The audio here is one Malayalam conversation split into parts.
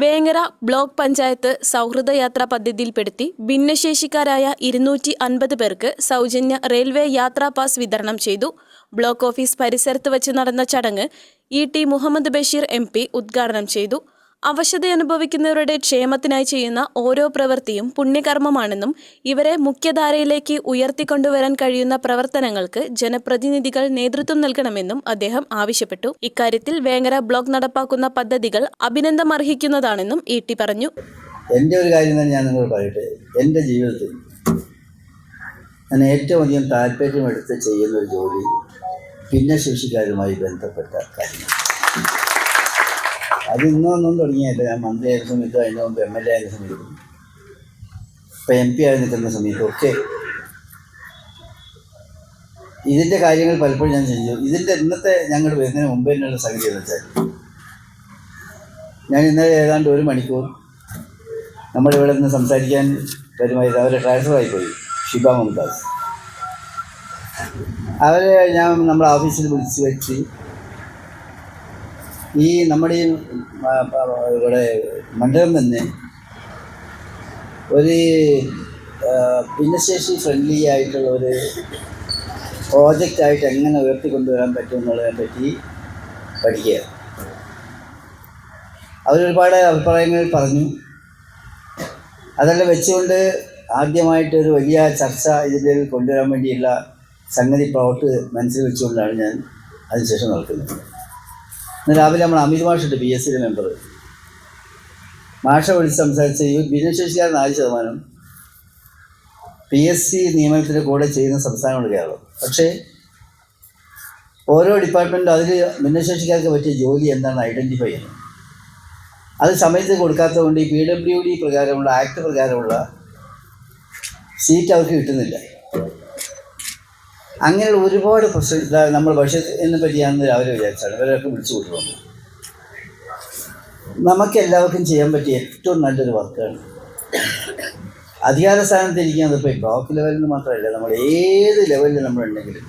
വേങ്ങര ബ്ലോക്ക് പഞ്ചായത്ത് സൗഹൃദ യാത്രാ പദ്ധതിയിൽപ്പെടുത്തി ഭിന്നശേഷിക്കാരായ ഇരുന്നൂറ്റി അൻപത് പേർക്ക് സൗജന്യ റെയിൽവേ യാത്രാ പാസ് വിതരണം ചെയ്തു. ബ്ലോക്ക് ഓഫീസ് പരിസരത്ത് വച്ച് നടന്ന ചടങ്ങ് E T Muhammad Basheer M ഉദ്ഘാടനം ചെയ്തു. അവശതയനുഭവിക്കുന്നവരുടെ ക്ഷേമത്തിനായി ചെയ്യുന്ന ഓരോ പ്രവൃത്തിയും പുണ്യകർമ്മമാണെന്നും ഇവരെ മുഖ്യധാരയിലേക്ക് ഉയർത്തിക്കൊണ്ടുവരാൻ കഴിയുന്ന പ്രവർത്തനങ്ങൾക്ക് ജനപ്രതിനിധികൾ നേതൃത്വം നൽകണമെന്നും അദ്ദേഹം ആവശ്യപ്പെട്ടു. ഇക്കാര്യത്തിൽ വേങ്ങര ബ്ലോക്ക് നടപ്പാക്കുന്ന പദ്ധതികൾ അഭിനന്ദമർഹിക്കുന്നതാണെന്നും ഇ ടി പറഞ്ഞു. എന്റെ ഒരു കാര്യം തന്നെ ഞാൻ നിങ്ങൾ പറയട്ടെ. എന്റെ ജീവിതത്തിൽ ഞാൻ ഏറ്റവും അധികം താല്പര്യമെടുത്ത് ചെയ്യുന്ന ഒരു ജോലി ഭിന്നശേഷിക്കാരുമായി ബന്ധപ്പെട്ട കാര്യങ്ങൾ അത് ഇന്നൊന്നും തുടങ്ങിയല്ല ഞാൻ മന്ത്രി ആയിരുന്ന സമയത്തും അതിന് മുമ്പ് എം എൽ എ ആയിരുന്ന സമയത്തും ഇപ്പം എം പി ആയി നിൽക്കുന്ന സമയത്തും ഒക്കെ ഇതിന്റെ കാര്യങ്ങൾ പലപ്പോഴും ഞാൻ ചെയ്തു ഇതിന്റെ ഇന്നത്തെ ഞങ്ങൾ വരുന്നതിന് മുമ്പ് തന്നെയുള്ള സംഗതി എന്ന് വെച്ചാൽ ഞാൻ ഇന്നലെ ഏതാണ്ട് ഒരു മണിക്കൂർ നമ്മുടെ ഇവിടെ നിന്ന് സംസാരിക്കാൻ വരുമായിരുന്നു അവരെ ട്രാൻസ്ഫർ ആയിപ്പോയി ഷിബ മുംതാസ്. അവരെ ഞാൻ നമ്മുടെ ഓഫീസിൽ വിളിച്ച് വെച്ച് ഈ നമ്മുടെ ഇവിടെ മണ്ഡലം തന്നെ ഒരു ഭിന്നശേഷി ഫ്രണ്ട്ലി ആയിട്ടുള്ള ഒരു പ്രോജക്റ്റായിട്ട് എങ്ങനെ ഉയർത്തിക്കൊണ്ടുവരാൻ പറ്റും എന്നുള്ളതിനെ പറ്റി പഠിക്കുക. അവരൊരുപാട് അഭിപ്രായങ്ങൾ പറഞ്ഞു. അതെല്ലാം വെച്ചുകൊണ്ട് ആദ്യമായിട്ട് ഒരു വലിയ ചർച്ച ഇതിൽ കൊണ്ടുവരാൻ വേണ്ടിയുള്ള സംഗതി പ്ലോട്ട് മനസ്സിൽ വെച്ചുകൊണ്ടാണ് ഞാൻ അതിനുശേഷം നടക്കുന്നത്. ഇന്ന് രാവിലെ നമ്മൾ അമിത് മാഷുണ്ട് പി എസ് സിയുടെ മെമ്പർ മാഷ വിളിച്ച് സംസാരിച്ച ഈ ഭിന്നശേഷിക്കാർ നാല് ശതമാനം. പി എസ് സി നിയമനത്തിന്റെ കൂടെ ചെയ്യുന്ന സംസ്ഥാനമാണ് കേരളം. പക്ഷേ ഓരോ ഡിപ്പാർട്ട്മെന്റും അതിൽ ഭിന്നശേഷിക്കാർക്ക് പറ്റിയ ജോലി എന്താണ് ഐഡന്റിഫൈ ചെയ്യുന്നത് അത് സമയത്ത് കൊടുക്കാത്തതുകൊണ്ട് ഈ പി ഡബ്ല്യു ഡി പ്രകാരമുള്ള ആക്ട് പ്രകാരമുള്ള സീറ്റ് അവർക്ക് കിട്ടുന്നില്ല. അങ്ങനെയുള്ള ഒരുപാട് പ്രശ്നം ഇതാ നമ്മൾ ഭക്ഷ്യത്തിനെ പറ്റിയാണെന്ന് രാവിലെ വിചാരിച്ചാണ് ഇവരൊക്കെ വിളിച്ചു കൊണ്ടുവന്നു നമുക്ക് എല്ലാവർക്കും ചെയ്യാൻ പറ്റിയ ഏറ്റവും നല്ലൊരു വർക്കാണ്. അധികാര സ്ഥാനത്ത് ഇരിക്കുന്നത് ഇപ്പോൾ ബ്ലോക്ക് ലെവലിൽ മാത്രമല്ല നമ്മൾ ഏത് ലെവലിൽ നമ്മളുണ്ടെങ്കിലും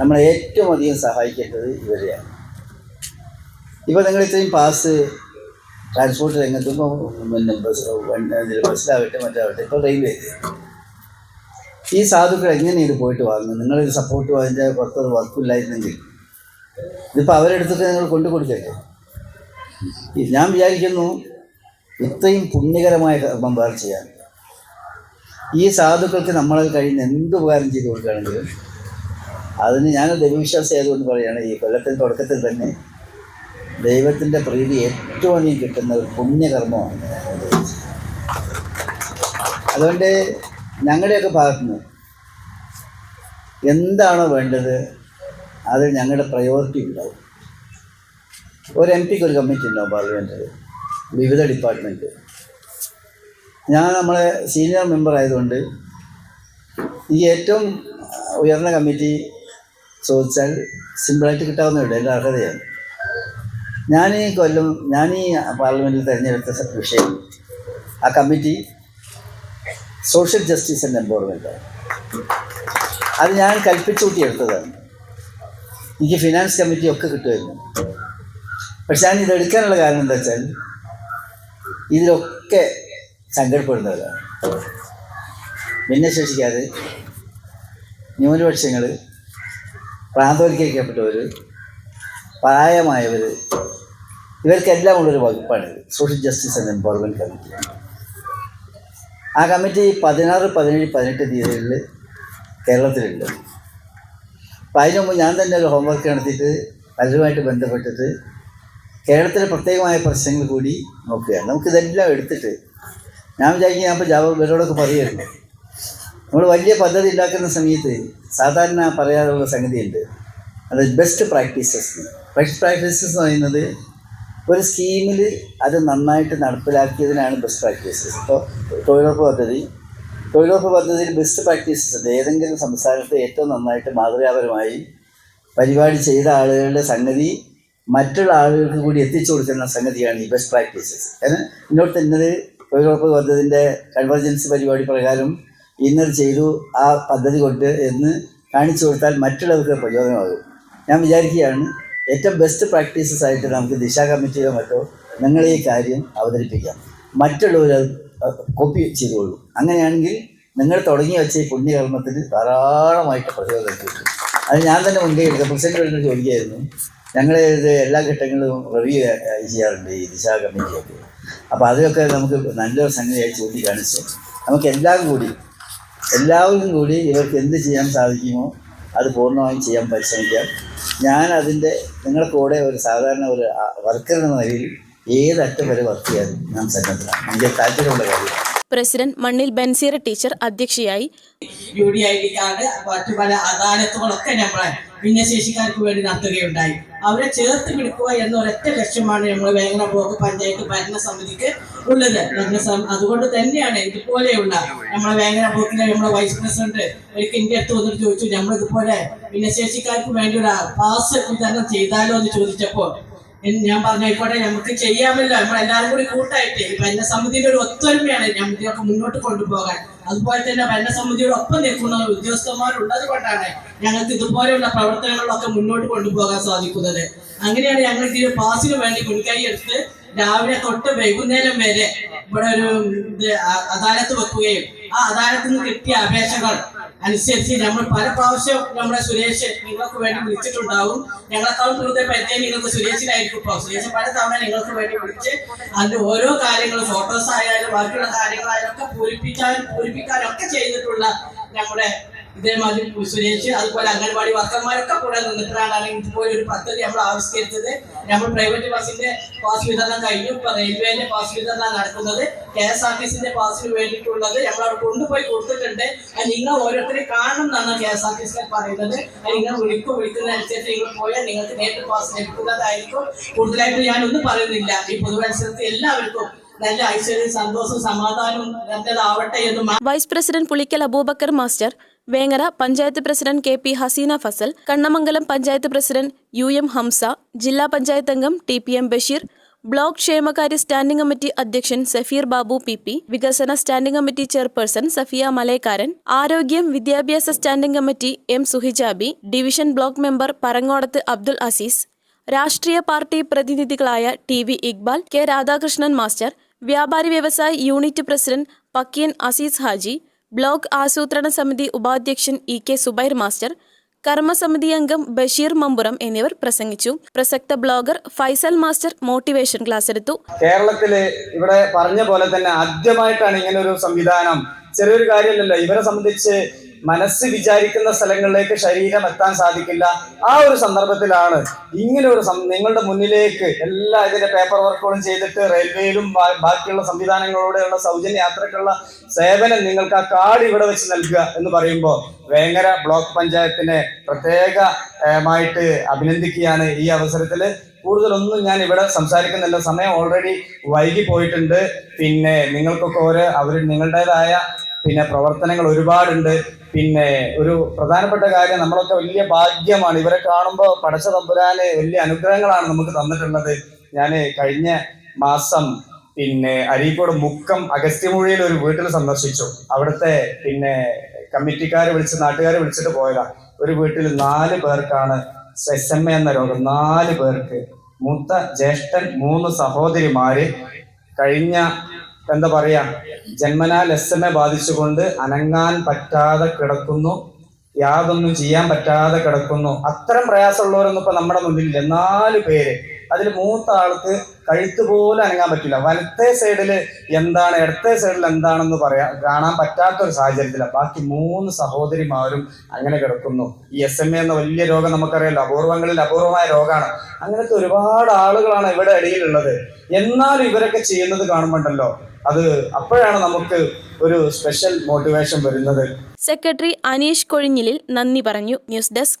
നമ്മളെ ഏറ്റവും അധികം സഹായിക്കേണ്ടത് ഇവരെയാണ്. ഇപ്പോൾ നിങ്ങൾ ഇത്രയും പാസ് ട്രാൻസ്പോർട്ട് രംഗത്തുമ്പോൾ പിന്നെ ബസ് ബസ്സിലാവട്ടെ മറ്റാവട്ടെ ഇപ്പോൾ റെയിൽവേ. ഈ സാധുക്കൾ എങ്ങനെ ഇത് പോയിട്ട് വാങ്ങുന്നത്? നിങ്ങളൊരു സപ്പോർട്ട് അതിന്റെ വർക്കും വർക്കില്ലായിരുന്നെങ്കിൽ ഇതിപ്പോൾ അവരെടുത്തിട്ട് നിങ്ങൾ കൊണ്ടു കൊടുക്കട്ടെ ഞാൻ വിചാരിക്കുന്നു ഇത്രയും പുണ്യകരമായ കർമ്മം വേറെ ചെയ്യാൻ. ഈ സാധുക്കൾക്ക് നമ്മളെ കഴിയുന്ന എന്ത് ഉപകാരം ചെയ്ത് കൊടുക്കുകയാണെങ്കിലും അതിന് ഞാൻ ദൈവവിശ്വാസം ആയതുകൊണ്ട് പറയുകയാണ് ഈ കൊല്ലത്തിന്റെ തുടക്കത്തിൽ തന്നെ ദൈവത്തിന്റെ പ്രീതി ഏറ്റവും അധികം കിട്ടുന്ന ഒരു പുണ്യകർമ്മമാണ് അതുകൊണ്ട് ഞങ്ങളുടെയൊക്കെ ഭാഗത്തുനിന്ന് എന്താണോ വേണ്ടത് അത് ഞങ്ങളുടെ പ്രയോറിറ്റി ഉണ്ടാവും. ഒരു എം പിക്ക് ഒരു കമ്മിറ്റി ഉണ്ടാവും പാർലമെന്റിൽ വിവിധ ഡിപ്പാർട്ട്മെന്റ് ഞാൻ നമ്മളെ സീനിയർ മെമ്പർ ആയതുകൊണ്ട് ഈ ഏറ്റവും ഉയർന്ന കമ്മിറ്റി ചോദിച്ചാൽ സിമ്പിളായിട്ട് കിട്ടാവുന്നതേ എന്റെ അർഹതയാണ്. ഞാൻ ഈ കൊല്ലം ഞാൻ ഈ പാർലമെന്റിൽ തിരഞ്ഞെടുത്ത വിഷയം ആ committee social justice and empowerment അത് ഞാൻ കൽപ്പിച്ചൂട്ടി എനിക്ക് ഫിനാൻസ് കമ്മിറ്റി ഒക്കെ കിട്ടുമായിരുന്നു. പക്ഷെ ഞാൻ ഇതെടുക്കാനുള്ള കാരണം എന്താ വെച്ചാൽ ഇതിലൊക്കെ സങ്കടപ്പെടുന്നവരാണ് ഭിന്നശേഷിക്കാതെ ന്യൂനപക്ഷങ്ങൾ പ്രാന്തവൽക്കരിക്കപ്പെട്ടവർ പ്രായമായവർ ഇവർക്കെല്ലാം ഉള്ളൊരു വകുപ്പാണിത് social justice and empowerment committee. ആ കമ്മിറ്റി പതിനാറ് പതിനേഴ് പതിനെട്ട് തീയതികളിൽ കേരളത്തിലുണ്ട്. അപ്പം അതിനു മുമ്പ് ഞാൻ തന്നെ ഒരു ഹോംവർക്ക് നടത്തിയിട്ട് പലരുമായിട്ട് ബന്ധപ്പെട്ടിട്ട് കേരളത്തിലെ പ്രത്യേകമായ പ്രശ്നങ്ങൾ കൂടി നോക്കുകയാണ്. നമുക്കിതെല്ലാം എടുത്തിട്ട് ഞാൻ വിചാരിക്കും ഞാൻ ഇപ്പോൾ ജാവ ഇവരോടൊക്കെ പറയുമായിരുന്നു നമ്മൾ വലിയ പദ്ധതി ഉണ്ടാക്കുന്ന സമയത്ത് സാധാരണ പറയാറുള്ള സംഗതിയുണ്ട്. അത് ബെസ്റ്റ് പ്രാക്ടീസസ് ബെസ്റ്റ് പ്രാക്ടീസസ് എന്ന് പറയുന്നത് ഒരു സ്കീമിൽ അത് നന്നായിട്ട് നടപ്പിലാക്കിയതിനാണ് ബെസ്റ്റ് പ്രാക്ടീസസ് ഇപ്പോൾ തൊഴിലുറപ്പ് പദ്ധതി തൊഴിലുറപ്പ് പദ്ധതിയിൽ ബെസ്റ്റ് പ്രാക്ടീസസ് ഉണ്ട്. ഏതെങ്കിലും സംസ്ഥാനത്ത് ഏറ്റവും നന്നായിട്ട് മാതൃകാപരമായി പരിപാടി ചെയ്ത ആളുകളുടെ സംഗതി മറ്റുള്ള ആളുകൾക്ക് കൂടി എത്തിച്ചു കൊടുക്കുന്ന സംഗതിയാണ് ഈ ബെസ്റ്റ് പ്രാക്ടീസസ് കാരണം ഇന്നോട്ട് തന്നത് തൊഴിലുറപ്പ് പദ്ധതിന്റെ കൺവർജൻസ് പരിപാടി പ്രകാരം ഇന്നത് ചെയ്തു ആ പദ്ധതി കൊണ്ട് എന്ന് കാണിച്ചു കൊടുത്താൽ മറ്റുള്ളവർക്ക് പ്രചോദനമാകും. ഞാൻ വിചാരിക്കുകയാണ് ഏറ്റവും ബെസ്റ്റ് പ്രാക്ടീസസ് ആയിട്ട് നമുക്ക് ദിശ കമ്മിറ്റിയോ മറ്റോ നിങ്ങൾ ഈ കാര്യം അവതരിപ്പിക്കാം. മറ്റുള്ളവർ അത് കോപ്പി ചെയ്തുകൊള്ളൂ അങ്ങനെയാണെങ്കിൽ നിങ്ങൾ തുടങ്ങി വെച്ച ഈ പുണ്യകർമ്മത്തിൽ ധാരാളമായിട്ട് പ്രചോദനം കിട്ടും. അത് ഞാൻ തന്നെ മുൻകൈ എടുത്ത പ്രസിഡന്റ് വരുന്ന ചോദിക്കായിരുന്നു ഞങ്ങൾ ഇത് എല്ലാ ഘട്ടങ്ങളിലും റിവ്യൂ ചെയ്യാറുണ്ട് ഈ ദിശ കമ്മിറ്റിയൊക്കെ. അപ്പോൾ അതൊക്കെ നമുക്ക് നല്ലൊരു സംഗതിയായി ചൂണ്ടിക്കാണിച്ച് നമുക്ക് എല്ലാം കൂടി എല്ലാവരും കൂടി ഇവർക്ക് എന്ത് ചെയ്യാൻ സാധിക്കുമോ അത് പൂർണമായും ചെയ്യാൻ പരിശ്രമിക്കാം ഞാൻ അതിന്റെ നിങ്ങളുടെ കൂടെ ഒരു സാധാരണ ഒരു വർക്കർ എന്ന നിലയിൽ ഏതറ്റം വരെ വർക്ക് ചെയ്യാൻ ഞാൻ സന്നദ്ധനാണ്. എനിക്ക് താല്പര്യമുള്ള കാര്യമാണ് പ്രസിഡന്റ് മണ്ണിൽ ബൻസീറ ടീച്ചർ അധ്യക്ഷയായി. U D I D card മറ്റു പല അദാലത്തുകളൊക്കെ നമ്മളെ ഭിന്നശേഷിക്കാർക്ക് വേണ്ടി നടത്തുകയുണ്ടായി. അവരെ ചേർത്ത് പിടിക്കുക എന്ന ഒരൊറ്റ ലക്ഷ്യമാണ് നമ്മൾ വേങ്ങന ബ്ലോക്ക് പഞ്ചായത്ത് ഭരണസമിതിക്ക് ഉള്ളത്. അതുകൊണ്ട് തന്നെയാണ് ഇതുപോലെയുള്ള നമ്മളെ വേങ്ങന ബ്ലോക്കിലെ നമ്മളെ വൈസ് പ്രസിഡന്റ് എനിക്ക് ഇന്ത്യ അടുത്ത് വന്നിട്ട് ചോദിച്ചു നമ്മൾ ഇതുപോലെ ഭിന്നശേഷിക്കാർക്ക് വേണ്ടി ഒരു പാസ് വിതരണം ചെയ്താലോ? എന്ന് ചോദിച്ചപ്പോൾ ഞാൻ പറഞ്ഞോട്ടെ നമുക്ക് ചെയ്യാമല്ലോ. നമ്മൾ എല്ലാവരും കൂടി കൂട്ടായിട്ട് ഈ ഭരണസമിതിയുടെ ഒരു ഒത്തൊരുമയാണ് നമുക്കൊക്കെ മുന്നോട്ട് കൊണ്ടുപോകാൻ. അതുപോലെ തന്നെ ഭരണസമിതിയുടെ ഒപ്പം നിൽക്കുന്ന ഉദ്യോഗസ്ഥന്മാരുള്ളത് കൊണ്ടാണ് ഞങ്ങൾക്ക് ഇതുപോലെയുള്ള പ്രവർത്തനങ്ങളിലൊക്കെ മുന്നോട്ട് കൊണ്ടുപോകാൻ സാധിക്കുന്നത്. അങ്ങനെയാണ് ഞങ്ങൾ ഇതിന് പാസിന് വേണ്ടി മുൻകൈ എടുത്ത് രാവിലെ തൊട്ട് വൈകുന്നേരം വരെ ഇവിടെ ഒരു അദാലത്ത് വെക്കുകയും ആ അദാലത്തിൽ നിന്ന് കിട്ടിയ അപേക്ഷകൾ അനുസരിച്ച് നമ്മൾ പല പ്രാവശ്യം നമ്മുടെ സുരേഷ് നിങ്ങൾക്ക് വേണ്ടി വിളിച്ചിട്ടുണ്ടാവും. ഞങ്ങളെക്കാളും കൂടുതൽ പരിചയം നിങ്ങൾക്ക് സുരേഷിനായിരിക്കും ഇപ്പോൾ. സുരേഷ് പല തവണ നിങ്ങൾക്ക് വേണ്ടി വിളിച്ച് അതിന്റെ ഓരോ കാര്യങ്ങളും ഫോട്ടോസ് ആയാലും ബാക്കിയുള്ള കാര്യങ്ങളായാലും ഒക്കെ പൂരിപ്പിക്കാനും പൂരിപ്പിക്കാനും ഒക്കെ ചെയ്തിട്ടുള്ള നമ്മുടെ ഇതേമാതിരി സുരേഷ് അതുപോലെ അംഗൻവാടി വർക്കർമാരൊക്കെ കൂടെ നിന്നിട്ടാണ് ഇതുപോലെ ഒരു പദ്ധതി നമ്മൾ ആവിഷ്കരിച്ചത്. നമ്മൾ പ്രൈവറ്റ് ബസ്സിന്റെ പാസ് വിതരണം കഴിഞ്ഞു. ഇപ്പൊ റെയിൽവേന്റെ പാസ് വിതരണം നടക്കുന്നത്. കെ എസ് ആർ ടി സിന്റെ പാസിന് വേണ്ടിയിട്ടുള്ളത് നമ്മൾ അവിടെ കൊണ്ടുപോയി കൊടുത്തിട്ടുണ്ട്. അത് നിങ്ങൾ ഓരോരുത്തരെയും കാണണം എന്നാണ് കെ എസ് ആർ ടി സിനെ പറയുന്നത്. അത് നിങ്ങൾ വിളിക്കും വിളിക്കുന്നതനുസരിച്ച് നിങ്ങൾ പോയാൽ നിങ്ങൾക്ക് നേരിട്ട് പാസ് ലഭിക്കുന്നതായിരിക്കും. കൂടുതലായിട്ട് ഞാൻ ഒന്നും പറയുന്നില്ല. ഈ പൊതുമത്സരത്തിൽ എല്ലാവർക്കും നല്ല ഐശ്വര്യവും സന്തോഷവും സമാധാനവും നല്ലതാവട്ടെ എന്ന് vice president Pulikkal Abubakar master Vengara panchayat president K P Haseena Fasal Kannamangalam panchayat president U M Hamsa ജില്ലാ പഞ്ചായത്ത് അംഗം T P M Basheer block ക്ഷേമകാര്യ സ്റ്റാൻഡിംഗ് കമ്മിറ്റി അധ്യക്ഷൻ സഫീർ ബാബു പി പി വികസന standing committee chairperson Safiya Malayakkaran ആരോഗ്യം വിദ്യാഭ്യാസ standing committee M Suhijabi division block member Parangodath Abdul Azeez രാഷ്ട്രീയ party പ്രതിനിധികളായ T V Iqbal K Radhakrishnan master വ്യാപാരി വ്യവസായ unit president Pakkiyan Azeez Haji block ആസൂത്രണ സമിതി ഉപാധ്യക്ഷൻ ഇ കെ സുബൈർ മാസ്റ്റർ കർമ്മസമിതി അംഗം ബഷീർ മമ്പുറം എന്നിവർ പ്രസംഗിച്ചു. പ്രസക്ത blogger Faisal master motivation class എടുത്തു. കേരളത്തിൽ ഇവിടെ പറഞ്ഞ പോലെ തന്നെ ആദ്യമായിട്ടാണ് ഇങ്ങനെ ഒരു സംവിധാനം. ചെറിയൊരു കാര്യമല്ലല്ലോ ഇവരെ സംബന്ധിച്ച് മനസ്സ് വിചാരിക്കുന്ന സ്ഥലങ്ങളിലേക്ക് ശരീരം എത്താൻ സാധിക്കില്ല. ആ ഒരു സന്ദർഭത്തിലാണ് ഇങ്ങനെ ഒരു നിങ്ങളുടെ മുന്നിലേക്ക് എല്ലാ ഇതിന്റെ പേപ്പർ വർക്കുകളും ചെയ്തിട്ട് റെയിൽവേയിലും ബാക്കിയുള്ള സംവിധാനങ്ങളോടെയുള്ള സൗജന്യ യാത്രക്കുള്ള സേവനം നിങ്ങൾക്ക് ആ കാർഡ് ഇവിടെ വെച്ച് നൽകുക എന്ന് പറയുമ്പോൾ വേങ്ങര ബ്ലോക്ക് പഞ്ചായത്തിനെ പ്രത്യേകമായിട്ട് അഭിനന്ദിക്കുകയാണ് ഈ അവസരത്തിൽ കൂടുതലൊന്നും ഞാൻ ഇവിടെ സംസാരിക്കുന്നില്ല. സമയം ഓൾറെഡി വൈകി പോയിട്ടുണ്ട്. പിന്നെ നിങ്ങൾക്കൊക്കെ ഓരോ അവർ നിങ്ങളുടേതായ പിന്നെ പ്രവർത്തനങ്ങൾ ഒരുപാടുണ്ട്. പിന്നെ ഒരു പ്രധാനപ്പെട്ട കാര്യം നമ്മളൊക്കെ വലിയ ഭാഗ്യമാണ്. ഇവരെ കാണുമ്പോൾ പടച്ച തമ്പുരാന് വലിയ അനുഗ്രഹങ്ങളാണ് നമുക്ക് തന്നിട്ടുള്ളത്. ഞാൻ കഴിഞ്ഞ മാസം പിന്നെ അരീക്കോട് മുക്കം അഗസ്ത്യമൂഴിയിൽ ഒരു വീട്ടിൽ സന്ദർശിച്ചു. അവിടുത്തെ പിന്നെ കമ്മിറ്റിക്കാരെ വിളിച്ച് നാട്ടുകാരെ വിളിച്ചിട്ട് പോയതാ. ഒരു വീട്ടിൽ നാല് പേർക്കാണ് എസ് എം എ എന്ന രോഗം. നാല് പേർക്ക്. മൂത്ത ജ്യേഷ്ഠൻ മൂന്ന് സഹോദരിമാര്. കഴിഞ്ഞ എന്താ പറയാ? ജന്മനാൽ എസ് എം ബാധിച്ചുകൊണ്ട് അനങ്ങാൻ പറ്റാതെ കിടക്കുന്നു. യാതൊന്നും ചെയ്യാൻ പറ്റാതെ കിടക്കുന്നു. അത്തരം പ്രയാസമുള്ളവരൊന്നും ഇപ്പൊ നമ്മുടെ മുന്നിലില്ല. നാല് പേര്. അതിൽ മൂത്ത ആൾക്ക് കഴുത്ത് പോലെ അനങ്ങാൻ പറ്റില്ല. വലത്തെ സൈഡിൽ എന്താണ് ഇടത്തെ സൈഡിൽ എന്താണെന്ന് പറയാ കാണാൻ പറ്റാത്ത ഒരു സാഹചര്യത്തില. ബാക്കി മൂന്ന് സഹോദരിമാരും അങ്ങനെ കിടക്കുന്നു. ഈ എസ് എം എ എന്ന വലിയ രോഗം നമുക്കറിയാലോ. അപൂർവങ്ങളിൽ അപൂർവമായ രോഗമാണ്. അങ്ങനത്തെ ഒരുപാട് ആളുകളാണ് ഇവിടെ ഇടയിലുള്ളത് എന്നാലും ഇവരൊക്കെ ചെയ്യുന്നത് കാണുമ്പോണ്ടല്ലോ. അത് അപ്പോഴാണ് നമുക്ക് ഒരു സ്പെഷ്യൽ മോട്ടിവേഷൻ വരുന്നത്. സെക്രട്ടറി അനീഷ് കൊഴിഞ്ഞിലിൽ നന്ദി പറഞ്ഞു. News desk